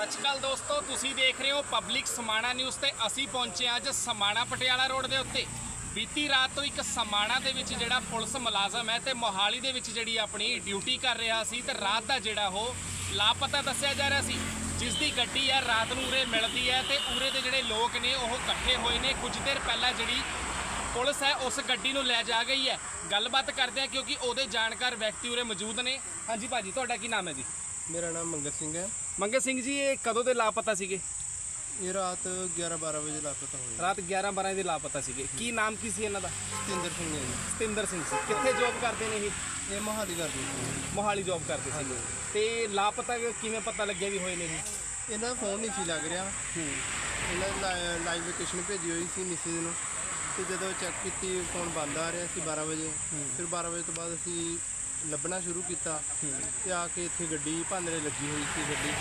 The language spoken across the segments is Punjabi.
ਸਤਿ ਸ਼੍ਰੀ ਅਕਾਲ ਦੋਸਤੋ, ਤੁਸੀਂ ਦੇਖ ਰਹੇ ਹੋ ਪਬਲਿਕ ਸਮਾਣਾ ਨਿਊਜ਼ ਤੇ ਅਸੀਂ ਪਹੁੰਚੇ ਹਾਂ ਅੱਜ ਸਮਾਣਾ ਪਟਿਆਲਾ ਰੋਡ ਦੇ ਉੱਤੇ। ਬੀਤੀ ਰਾਤ ਤੋਂ ਇੱਕ ਸਮਾਣਾ ਦੇ ਵਿੱਚ ਜਿਹੜਾ ਪੁਲਿਸ ਮੁਲਾਜ਼ਮ ਹੈ ਤੇ ਮੋਹਾਲੀ ਦੇ ਵਿੱਚ ਜਿਹੜੀ ਆਪਣੀ ਡਿਊਟੀ ਕਰ ਰਿਹਾ ਸੀ ਤੇ ਰਾਤ ਦਾ ਜਿਹੜਾ ਉਹ ਲਾਪਤਾ ਦੱਸਿਆ ਜਾ ਰਿਹਾ ਸੀ। ਜਿਸ ਦੀ ਗੱਡੀ ਹੈ, ਰਾਤ ਨੂੰ ਉਰੇ ਮਿਲਦੀ ਹੈ ਤੇ ਉਰੇ ਦੇ ਜਿਹੜੇ ਲੋਕ ਨੇ ਉਹ ਇਕੱਠੇ ਹੋਏ ਨੇ। ਕੁਝ ਦੇਰ ਪਹਿਲਾਂ ਜਿਹੜੀ ਪੁਲਿਸ ਹੈ, ਉਸ ਗੱਡੀ ਨੂੰ ਲੈ ਜਾ ਗਈ ਹੈ। ਗੱਲਬਾਤ ਕਰਦੇ ਆ ਕਿਉਂਕਿ ਉਹਦੇ ਜਾਣਕਾਰ ਵਿਅਕਤੀ ਉਰੇ ਮੌਜੂਦ ਨੇ। ਹਾਂਜੀ ਭਾਜੀ, ਤੁਹਾਡਾ ਕੀ ਨਾਮ ਹੈ ਜੀ? ਮੇਰਾ ਨਾਮ ਮੰਗਤ ਸਿੰਘ ਹੈ। ਮੰਗੇ ਸਿੰਘ ਜੀ ਇਹ ਕਦੋਂ ਦੇ ਲਾਪਤਾ ਸੀਗੇ? ਇਹ ਰਾਤ 11 12 ਵਜੇ ਲਾਪਤਾ ਹੋਏ ਰਾਤ 11 12 ਦੇ ਲਾਪਤਾ ਸੀਗੇ। ਕੀ ਨਾਮ ਕੀ ਸੀ ਇਹਨਾਂ ਦਾ? ਸਤਿੰਦਰ ਸਿੰਘ ਹੈ ਜੀ। ਸਤਿੰਦਰ ਸਿੰਘ ਸੀ। ਕਿੱਥੇ ਜੌਬ ਕਰਦੇ ਨੇ ਇਹ? ਇਹ ਮੋਹਾਲੀ ਕਰਦੇ ਸੀ। ਮੋਹਾਲੀ ਜੌਬ ਕਰਦੇ ਸੀਗੇ ਤੇ ਲਾਪਤਾ ਕਿਵੇਂ ਪਤਾ ਲੱਗਿਆ ਵੀ ਹੋਏ ਨੇ ਇਹ? ਇਹਨਾਂ ਫੋਨ ਨਹੀਂ ਸੀ ਲੱਗ ਰਿਹਾ। ਇਹਨਾਂ ਲਾਈਵ ਲੋਕੇਸ਼ਨ ਭੇਜੀ ਹੋਈ ਸੀ ਮਿਸਿਸ ਨੂੰ। ਤੇ ਜਦੋਂ ਚੈੱਕ ਕੀਤੀ ਫੋਨ ਬੰਦ ਆ ਰਿਹਾ ਸੀ 12 ਵਜੇ। ਫਿਰ 12 ਵਜੇ ਤੋਂ ਬਾਅਦ ਅਸੀਂ ਲੱਭਣਾ ਸ਼ੁਰੂ ਕੀਤਾ ਤੇ ਆ ਕੇ ਇੱਥੇ ਗੱਡੀ ਭਾਂਦਰੇ ਲੱਗੀ ਹੋਈ ਸੀ ਗੱਡੀ।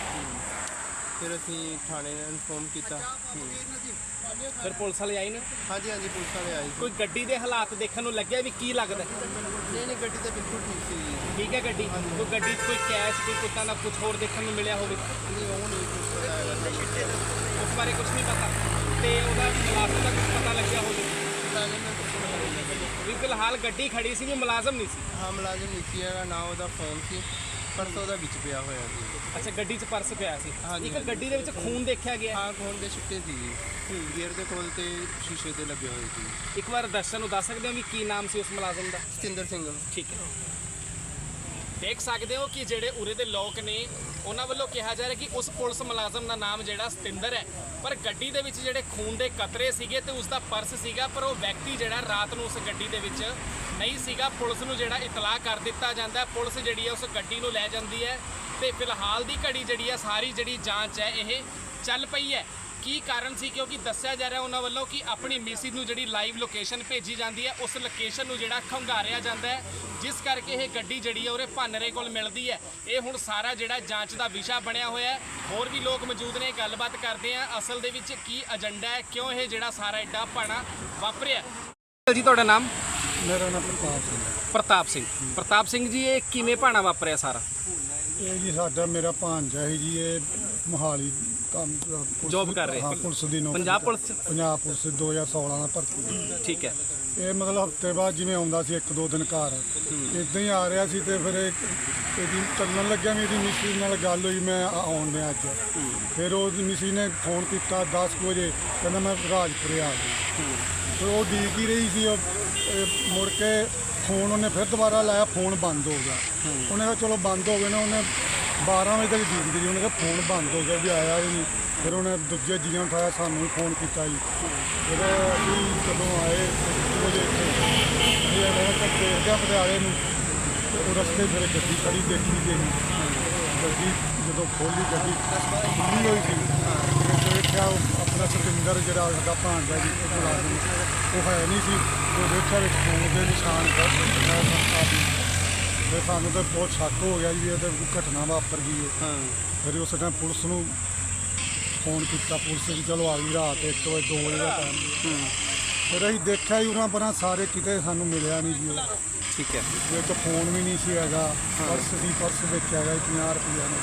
ਫਿਰ ਅਸੀਂ ਥਾਣੇ ਇਨਫੋਰਮ ਕੀਤਾ। ਫਿਰ ਪੁਲਿਸ ਵਾਲੇ ਆਏ ਨੇ? ਹਾਂਜੀ ਹਾਂਜੀ ਪੁਲਿਸ ਵਾਲੇ ਆਏ ਸੀ। ਕੋਈ ਗੱਡੀ ਦੇ ਹਾਲਾਤ ਦੇਖਣ ਨੂੰ ਲੱਗਿਆ ਵੀ ਕੀ ਲੱਗਦਾ? ਨਹੀਂ ਨਹੀਂ ਗੱਡੀ ਤਾਂ ਬਿਲਕੁਲ ਠੀਕ ਸੀ ਜੀ। ਠੀਕ ਹੈ ਗੱਡੀ? ਕੋਈ ਗੱਡੀ 'ਚ ਕੋਈ ਕੈਸ਼ ਕੋਈ ਕੁੱਤਾ ਨਾ ਕੁਝ ਹੋਰ ਦੇਖਣ ਨੂੰ ਮਿਲਿਆ ਹੋਵੇ? ਨਹੀਂ ਉਹ ਨਹੀਂ ਕੁਛ ਪਤਾ ਹੈਗਾ। ਸਾਨੂੰ। ਉਸ ਬਾਰੇ ਕੁਝ ਨਹੀਂ ਪਤਾ। ਤੇ ਉਹਦਾ ਹਾਲਾਤ ਦਾ ਕੁਝ ਪਤਾ ਲੱਗਿਆ ਹੋਵੇ? ਮੁਲਾਜ਼ਮ ਦਾ ਕੁਛ ਨਹੀਂ। ਵੀ ਫਿਲਹਾਲ ਗੱਡੀ ਖੜੀ ਸੀ ਵੀ ਮੁਲਾਜ਼ਮ ਨਹੀਂ ਸੀ। ਹਾਂ ਮੁਲਾਜ਼ਮ ਨੀਚੇ ਹੈਗਾ ਨਾ ਉਹਦਾ ਫੋਨ ਸੀ ਪਰਸ ਉਹਦਾ ਵਿੱਚ ਪਿਆ ਹੋਇਆ ਸੀ। ਅੱਛਾ ਗੱਡੀ 'ਚ ਪਰਸ ਪਿਆ ਸੀ। ਹਾਂਜੀ, ਇੱਕ ਹਾਂਜੀ। ਗੱਡੀ ਦੇ ਵਿੱਚ ਖੂਨ ਦੇਖਿਆ ਗਿਆ। ਹਾਂ ਖੋਲ ਦੇ ਛਿੱਟੇ ਸੀ ਜੀ। ਗੇਅਰ ਦੇ ਕੋਲ ਤੇ ਸ਼ੀਸ਼ੇ ਤੇ ਲੱਗੇ ਹੋਏ ਸੀ। ਇੱਕ ਵਾਰ ਦਰਸ਼ਕ ਨੂੰ ਦੱਸ ਸਕਦੇ ਹੋ ਵੀ ਕੀ ਨਾਮ ਸੀ ਉਸ ਮੁਲਾਜ਼ਮ ਦਾ? ਸਤਿੰਦਰ ਸਿੰਘ। ਠੀਕ ਹੈ। ਦੇਖ ਸਕਦੇ ਹੋ ਕਿ ਜਿਹੜੇ ਉਰੇ ਦੇ ਲੋਕ ਨੇ, ਉਹਨਾਂ ਵੱਲੋਂ ਕਿਹਾ ਜਾ ਰਿਹਾ ਕਿ ਉਸ ਪੁਲਿਸ ਮੁਲਾਜ਼ਮ ਦਾ ਨਾਮ ਜਿਹੜਾ ਸਤਿੰਦਰ ਹੈ। ਪਰ ਗੱਡੀ ਦੇ ਵਿੱਚ ਜਿਹੜੇ ਖੂਨ ਦੇ ਕਤਰੇ ਸੀਗੇ ਤੇ ਉਸ ਦਾ ਪਰਸ ਸੀਗਾ, ਪਰ ਉਹ ਵਿਅਕਤੀ ਜਿਹੜਾ ਰਾਤ ਨੂੰ ਉਸ ਗੱਡੀ ਦੇ ਵਿੱਚ ਨਹੀਂ ਸੀਗਾ। ਪੁਲਿਸ ਨੂੰ ਜਿਹੜਾ ਇਤਲਾਹ ਕਰ ਦਿੱਤਾ ਜਾਂਦਾ, ਪੁਲਿਸ ਜਿਹੜੀ ਹੈ ਉਸ ਗੱਡੀ ਨੂੰ ਲੈ ਜਾਂਦੀ ਹੈ ਤੇ ਫਿਲਹਾਲ ਦੀ ਘੜੀ ਜਿਹੜੀ ਹੈ, ਸਾਰੀ ਜਿਹੜੀ ਜਾਂਚ ਹੈ, ਇਹ ਚੱਲ ਪਈ ਹੈ। ਕੀ ਕਾਰਨ ਸੀ? ਕਿਉਂਕਿ ਦੱਸਿਆ ਜਾ ਰਿਹਾ ਉਹਨਾਂ ਵੱਲੋਂ ਕਿ ਆਪਣੀ ਮਿਸਿਸ ਨੂੰ ਜਿਹੜੀ ਲਾਈਵ ਲੋਕੇਸ਼ਨ ਭੇਜੀ ਜਾਂਦੀ ਹੈ ਉਸ ਲੋਕੇਸ਼ਨ ਨੂੰ ਜਿਹੜਾ ਖੰਗਾਰਿਆ ਜਾਂਦਾ ਹੈ ਜਿਸ ਕਰਕੇ ਇਹ ਗੱਡੀ ਜਿਹੜੀ ਹੈ ਉਹਰੇ ਭਾਨਰੇ ਕੋਲ ਮਿਲਦੀ ਹੈ। ਇਹ ਹੁਣ ਸਾਰਾ ਜਿਹੜਾ ਜਾਂਚ ਦਾ ਵਿਸ਼ਾ ਬਣਿਆ ਹੋਇਆ ਹੈ। ਹੋਰ ਵੀ ਲੋਕ ਮੌਜੂਦ ਨੇ ਗੱਲਬਾਤ ਕਰਦੇ ਆ ਅਸਲ ਦੇ ਵਿੱਚ ਕੀ ਏਜੰਡਾ ਹੈ ਕਿਉਂ ਇਹ ਜਿਹੜਾ ਸਾਰਾ ਐਡਾ ਭਾਣਾ ਵਾਪਰਿਆ? ਜੀ ਤੁਹਾਡਾ ਨਾਮ? ਮੇਰਾ ਨਾਮ ਪ੍ਰਤਾਪ ਸਿੰਘ ਹੈ। ਪ੍ਰਤਾਪ ਸਿੰਘ। ਪ੍ਰਤਾਪ ਸਿੰਘ ਜੀ ਇਹ ਕਿਵੇਂ ਭਾਣਾ ਵਾਪਰਿਆ ਸਾਰਾ? ਇਹ ਜੀ ਸਾਡਾ ਮੇਰਾ ਭਾਂਜਾ ਹੈ ਜੀ ਇਹ ਮੋਹਾਲੀ ਕੰਮ ਪੁਲਿਸ Job ਦੀ- ਕਰ ਰਹੇ। ਹਾਂ ਪੁਲਿਸ ਦੀ ਨੌਕਰੀ ਪੰਜਾਬ ਪੁਲਿਸ? ਪੰਜਾਬ ਪੁਲਿਸ 2016 ਦਾ ਭਰਤੀ ਠੀਕ ਹੈ। ਇਹ ਮਤਲਬ ਹਫ਼ਤੇ ਬਾਅਦ ਜਿਵੇਂ ਆਉਂਦਾ ਸੀ ਇੱਕ ਦੋ ਦਿਨ ਘਰ। ਇਦਾਂ ਹੀ ਆ ਰਿਹਾ ਸੀ ਤੇ ਫਿਰ ਇਹ ਇਹਦੀ ਚੱਲਣ ਲੱਗਿਆ ਮੇਰੀ ਮਿਸੀ ਨਾਲ ਗੱਲ ਹੋਈ ਮੈਂ ਆ- ਆਉਣ ਡਿਆ ਅੱਜ। ਫਿਰ ਉਹ ਮਿਸੀ ਨੇ ਫੋਨ ਕੀਤਾ 10 ਕੁ ਵਜੇ ਕਹਿੰਦਾ ਮੈਂ ਰਾਜਪੁਰੇ ਆ ਗਈ ਫਿਰ ਉਹ ਡੀਕ ਹੀ ਰਹੀ ਸੀ ਉਹ ਇਹ ਮੁੜ ਕੇ ਫੋਨ ਉਹਨੇ ਫਿਰ ਦੁਬਾਰਾ ਲਾਇਆ ਫੋਨ ਬੰਦ ਹੋ ਗਿਆ। ਉਹਨੇ ਕਿਹਾ ਚਲੋ ਬੰਦ ਹੋ ਗਏ ਨਾ ਉਹਨੇ 12 ਵਜੇ ਤੱਕ ਡੀਕਦੀ ਰਹੀ ਉਹਨੇ ਕਿਹਾ ਫੋਨ ਬੰਦ ਹੋ ਗਿਆ ਵੀ ਆਇਆ ਹੀ ਨਹੀਂ। ਫਿਰ ਉਹਨੇ ਦੂਜੇ ਜੀਆਂ ਉਠਾਇਆ ਸਾਨੂੰ ਵੀ ਫੋਨ ਕੀਤਾ ਜੀ। ਫਿਰ ਅਸੀਂ ਜਦੋਂ ਆਏ ਇੱਕ ਵਜੇ ਇੱਥੇ ਇਹ ਇਹਨਾਂ ਤੱਕ ਦੇਖ ਪਟਿਆਲੇ ਨੂੰ। ਤੇ ਉਹ ਰਸਤੇ ਫਿਰ ਗੱਡੀ ਖੜੀ, ਦੇਖੀ ਗਈ ਗੱਡੀ ਜਦੋਂ ਖੋਲੀ ਗੱਡੀ ਖੁੱਲੀ ਹੋਈ ਸੀ। ਤੇ ਦੇਖਿਆ ਉਹ ਆਪਣਾ ਸਤਿੰਦਰ ਜਿਹੜਾ ਸਾਡਾ ਭਾਂਜਾ ਜੀ, ਉਹ ਮੁਲਾਜ਼ਮ ਉਹ ਹੈ ਨਹੀਂ ਸੀ। ਉਹ ਦੇਖਿਆ ਵਿੱਚ ਫੋਨ ਦੇ ਨਿਸ਼ਾਨ ਬਹੁਤ ਫਿਰ ਸਾਨੂੰ ਤਾਂ ਬਹੁਤ ਸ਼ੱਕ ਹੋ ਗਿਆ ਜੀ ਵੀ ਇਹ ਤਾਂ ਕੋਈ ਘਟਨਾ ਵਾਪਰ ਗਈ ਹੈ। ਹਾਂ। ਫਿਰ ਉਸ ਟਾਈਮ ਪੁਲਿਸ ਨੂੰ ਫੋਨ ਕੀਤਾ ਪੁਲਿਸ ਵੀ ਚਲੋ ਆ ਗਈ ਰਾਤ 1 ਵਜੇ 2 ਵਜੇ ਦਾ ਟਾਈਮ ਫਿਰ ਅਸੀਂ ਦੇਖਿਆ ਹੀ ਉਹਨਾਂ ਪਰਾਂ ਸਾਰੇ ਕਿਤੇ ਸਾਨੂੰ ਮਿਲਿਆ ਨਹੀਂ ਜੀ ਉਹ। ਠੀਕ ਹੈ। ਵਿੱਚ ਫੋਨ ਵੀ ਨਹੀਂ ਸੀ ਹੈਗਾ। ਪਰਸ ਸੀ ਪਰਸ ਵਿੱਚ ਹੈਗਾ ਸੀ 50 ਰੁਪਈਆ ਨੇ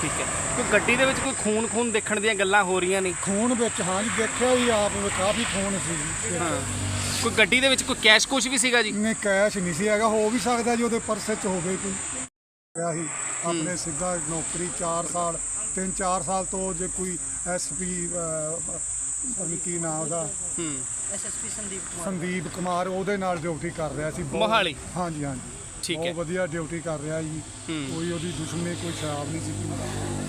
ਠੀਕ ਹੈ। ਕੋਈ ਗੱਡੀ ਦੇ ਵਿੱਚ ਕੋਈ ਖੂਨ ਖੂਨ ਦੇਖਣ ਦੀਆਂ ਗੱਲਾਂ ਹੋ ਰਹੀਆਂ ਨੇ? ਖੂਨ ਵਿੱਚ ਹਾਂ ਜੀ ਦੇਖਿਆ ਹੀ ਆਪ ਵੀ ਕਾਫੀ ਖੂਨ ਸੀ ਜੀ। ਹਾਂ। ਕੋਈ ਗੱਡੀ ਦੇ ਵਿੱਚ ਕੋਈ ਕੈਸ਼ ਕੁਛ ਵੀ ਸੀਗਾ ਜੀ? ਨਹੀਂ ਕੈਸ਼ ਨਹੀਂ ਸੀ ਹੈਗਾ। ਹੋ ਵੀ ਸਕਦਾ ਜੀ ਉਹਦੇ ਪਰਸ 'ਚ ਹੋਵੇ ਕੋਈ। ਗਿਆ ਸੀ। ਆਪਣੇ ਸਿੱਧਾ ਨੌਕਰੀ 4 ਸਾਲ 3-4 ਸਾਲ ਤੋਂ ਜੇ ਕੋਈ ਐਸਪੀ ਕੀ ਨਾਮ ਉਹਦਾ। ਹੂੰ। ਐਸਐਸਪੀ ਸੰਦੀਪ ਕੁਮਾਰ। ਸੰਦੀਪ ਕੁਮਾਰ ਉਹਦੇ ਨਾਲ ਡਿਊਟੀ ਕਰ ਰਿਹਾ ਸੀ। ਬਹੁਤ- ਮੋਹਾਲੀ? ਹਾਂਜੀ ਹਾਂਜੀ। ਠੀਕ ਹੈ। ਬਹੁਤ ਵਧੀਆ ਡਿਊਟੀ ਕਰ ਰਿਹਾ ਜੀ। ਹੂੰ। ਕੋਈ ਉਹਦੀ ਦੁਸ਼ਮਣੀ ਕੋਈ ਸ਼ਰਾਬ ਨਹੀਂ ਸੀ। ਪੀਂਦਾ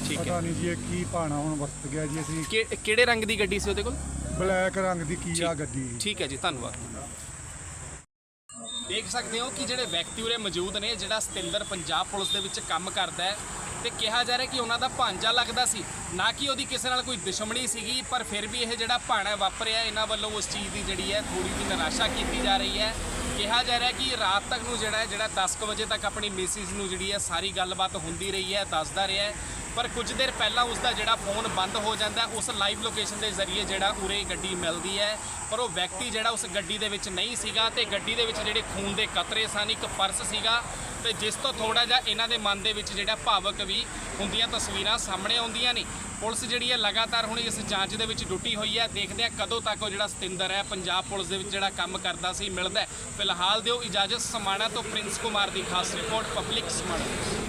ਠੀਕ ਹੈ। ਪਤਾ ਨਹੀਂ ਜੀ ਇਹ ਕੀ ਭਾਣਾ ਹੁਣ ਵਰਤ ਗਿਆ ਜੀ ਅਸੀਂ। ਕਿ- ਕਿਹੜੇ ਰੰਗ ਦੀ ਗੱਡੀ ਸੀ ਉਹਦੇ ਕੋਲ? ਬਲੈਕ ਰੰਗ ਦੀ ਕੀ ਆ ਠੀਕ। ਗੱਡੀ। ਠੀਕ ਹੈ ਜੀ ਧੰਨਵਾਦ। ਦੇਖ ਸਕਦੇ ਹੋ ਕਿ ਜਿਹੜੇ ਵਿਅਕਤੀ ਉਰੇ ਮੌਜੂਦ ਨੇ ਜਿਹੜਾ ਸਤਿੰਦਰ ਪੰਜਾਬ ਪੁਲਿਸ ਦੇ ਵਿੱਚ ਕੰਮ ਕਰਦਾ ਹੈ ਤੇ ਕਿਹਾ ਜਾ ਰਿਹਾ ਕਿ ਉਹਨਾਂ ਦਾ ਭਾਂਜਾ ਲੱਗਦਾ ਸੀ। ਨਾ ਕਿ ਉਹਦੀ ਕਿਸੇ ਨਾਲ ਕੋਈ ਦੁਸ਼ਮਣੀ ਸੀਗੀ ਪਰ ਫਿਰ ਵੀ ਇਹ ਜਿਹੜਾ ਭਾਣਾ ਵਾਪਰਿਆ ਇਹਨਾਂ ਵੱਲੋਂ ਉਸ ਚੀਜ਼ ਦੀ ਜਿਹੜੀ ਹੈ ਥੋੜੀ ਜਿਹੀ ਨਿਰਾਸ਼ਾ ਕੀਤੀ ਜਾ ਰਹੀ ਹੈ। ਕਿਹਾ ਜਾ ਰਿਹਾ ਕਿ ਰਾਤ ਤੱਕ ਨੂੰ ਜਿਹੜਾ ਹੈ ਜਿਹੜਾ 10 ਕੁ ਵਜੇ ਤੱਕ ਆਪਣੀ ਮਿਸਿਸ ਨੂੰ ਜਿਹੜੀ ਹੈ ਸਾਰੀ ਗੱਲਬਾਤ ਹੁੰਦੀ ਰਹੀ ਹੈ ਦੱਸਦਾ ਰਿਹਾ ਹੈ। ਪਰ ਕੁਝ ਦੇਰ ਪਹਿਲਾਂ ਉਸ ਦਾ ਜਿਹੜਾ ਫੋਨ ਬੰਦ ਹੋ ਜਾਂਦਾ ਉਸ ਲਾਈਵ ਲੋਕੇਸ਼ਨ ਦੇ ਜ਼ਰੀਏ ਜਿਹੜਾ ਉਰੇ ਗੱਡੀ ਮਿਲਦੀ ਹੈ। ਪਰ ਉਹ ਵਿਅਕਤੀ ਜਿਹੜਾ ਉਸ ਗੱਡੀ ਦੇ ਵਿੱਚ ਨਹੀਂ ਸੀਗਾ ਤੇ ਗੱਡੀ ਦੇ ਵਿੱਚ ਜਿਹੜੇ ਖੂਨ ਦੇ ਕਤਰੇ ਸਨ, ਇੱਕ ਪਰਸ ਸੀਗਾ ਤੇ ਜਿਸ ਤੋਂ ਥੋੜਾ ਜਿਹਾ ਇਹਨਾਂ ਦੇ ਮਨ ਦੇ ਵਿੱਚ ਜਿਹੜਾ ਭਾਵਕ ਵੀ ਹੁੰਦੀਆਂ ਤਸਵੀਰਾਂ ਸਾਹਮਣੇ ਆਉਂਦੀਆਂ ਨੇ। ਪੁਲਿਸ ਜਿਹੜੀ ਹੈ ਲਗਾਤਾਰ ਹੁਣ ਇਸ ਜਾਂਚ ਦੇ ਵਿੱਚ ਡੁੱਟੀ ਹੋਈ ਹੈ। ਦੇਖਦੇ ਆ ਕਦੋਂ ਤੱਕ ਉਹ ਜਿਹੜਾ ਸਤਿੰਦਰ ਹੈ, ਪੰਜਾਬ ਪੁਲਿਸ ਦੇ ਵਿੱਚ ਜਿਹੜਾ ਕੰਮ ਕਰਦਾ ਸੀ, ਮਿਲਦਾ ਹੈ। ਫਿਲਹਾਲ ਦਿਓ ਇਜਾਜ਼ਤ ਸਮਾਣਾ ਤੋਂ ਪ੍ਰਿੰਸ ਕੁਮਾਰ ਦੀ ਖਾਸ ਰਿਪੋਰਟ, ਪਬਲਿਕ ਸਮਾਣਾ।